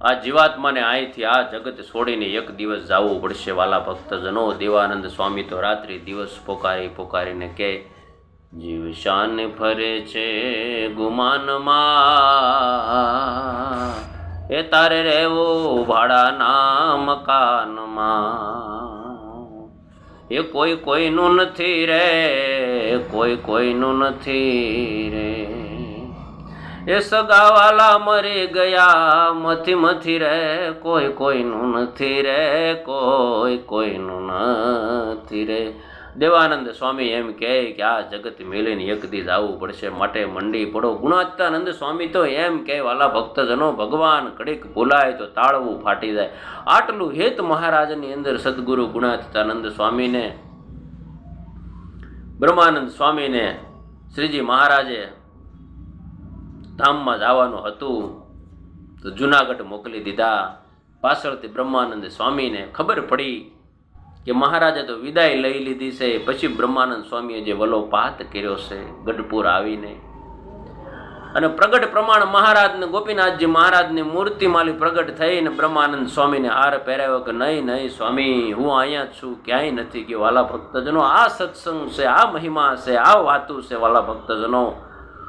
આ જીવાત્માને અહીંથી આ જગત છોડીને એક દિવસ જવું પડશે વાલા ભક્તજનો. દેવાનંદ સ્વામી તો રાત્રિ દિવસ પોકારી પોકારીને કહે જીવ શાન ફરે છે ગુમાનમાં. એ તારે રહેવું ભાડાના મકાનમાં એ કોઈ કોઈનું નથી રે, કોઈ કોઈનું નથી રે. એ સગાવાલા મરી ગયા, મથી મથી રે, કોઈ કોઈનું નથી રે, કોઈ કોઈનું નથી રે. દેવાનંદ સ્વામી એમ કહે કે આ જગત મેલીને એક જ આવવું પડશે, માટે મંડી પડો. ગુણાત્યાનંદ સ્વામી તો એમ કહે, વાલા ભક્તજનો, ભગવાન કડીક ભૂલાય તો તાળવું ફાટી જાય. આટલું હેત મહારાજની અંદર સદગુરુ ગુણાત્યાનંદ સ્વામીને, બ્રહ્માનંદ સ્વામીને, શ્રીજી મહારાજે ધામમાં જવાનું હતું. તો જુનાગઢ મોકલી દીધા. પાછળથી બ્રહ્માનંદ સ્વામીને ખબર પડી કે મહારાજે તો વિદાય લઈ લીધી છે. પછી બ્રહ્માનંદ સ્વામીએ જે વલોપાત કર્યો છે, ગઢપુર આવીને. અને પ્રગટ પ્રમાણ મહારાજને ગોપીનાથજી મહારાજની મૂર્તિ માલી પ્રગટ થઈને બ્રહ્માનંદ સ્વામીને હાર પહેરાવ્યો કે નહીં નહીં સ્વામી, હું અહીંયા છું, ક્યાંય નથી કે વાલા ભક્તજનો, આ સત્સંગ છે, આ મહિમા છે, આ વાતું છે, વાલા ભક્તજનો.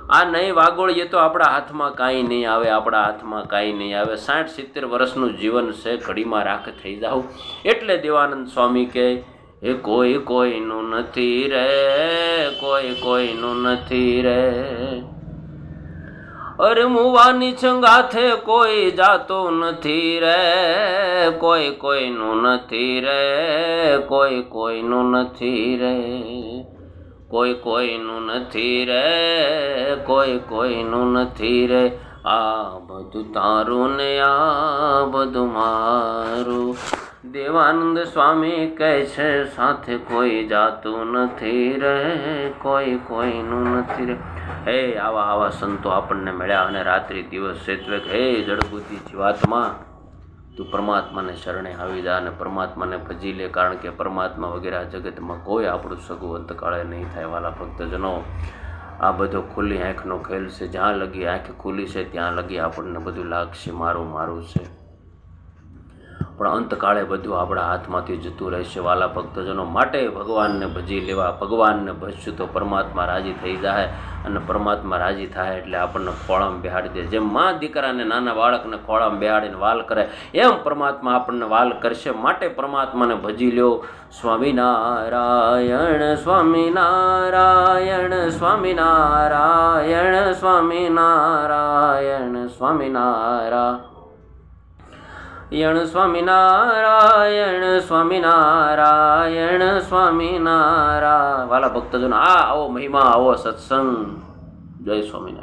આ નહીં વાગોળીએ તો આપણા હાથમાં કાંઈ નહીં આવે, આપણા હાથમાં કાંઈ નહીં આવે. સાઠ સિત્તેર વર્ષનું જીવન છે, ઘડીમાં રાખ થઈ જાઓ એટલે દેવાનંદ સ્વામી કહે એ કોઈ કોઈનું નથી રે, કોઈ કોઈનું નથી રે. અરે મુવાની છંગાથે કોઈ જાતો નથી રે, કોઈ કોઈનું નથી રે, કોઈ કોઈનું નથી રે. કોઈ કોઈનું નથી રે, કોઈ કોઈનું નથી રે. આ બધું તારું ને આ બધું મારું. દેવાનંદ સ્વામી કહે છે, સાથે કોઈ જાતું નથી રે, કોઈ કોઈનું નથી રે. હે, આવા આવા સંતો આપણને મળ્યા અને રાત્રિ દિવસ સેતવે કે, હે જડબુદ્ધિ જીવાત્મા તું પરમાત્માને શરણે આવી જા અને પરમાત્માને ભજી લે, કારણ કે પરમાત્મા વગેરે આ જગતમાં કોઈ આપણું સગું અંતકાળે નહીં થાય. વાલા ભક્તજનો, આ બધો ખુલ્લી આંખનો ખેલ છે. જ્યાં લગી આંખ ખુલ્લી છે, ત્યાં લગી આપણને બધું લાગશે. મારું મારું છે. પણ અંતકાળે બધું આપણા હાથમાંથી જતું રહેશે. વાલા ભક્તજનો માટે ભગવાનને ભજી લેવા, ભગવાનને ભજશું તો પરમાત્મા રાજી થઈ જાય અને પરમાત્મા રાજી થાય એટલે આપણને ખોળામાં બેહાડી દે. જેમ મા દીકરાને નાના બાળકને ખોળામાં બેહાડીને વાલ કરે, એમ પરમાત્મા આપણને વાલ કરશે. માટે પરમાત્માને ભજી લ્યો. સ્વામિનારાયણ સ્વામિનારાયણ સ્વામિનારાયણ સ્વામિનારાયણ સ્વામિનારાયણ. યણ સ્વામિનારાયણ સ્વામિનારાયણ સ્વામિનારા વાલા ભક્તજન આ આવો મહિમા આવો સત્સંગ. જય સ્વામિનારાયણ.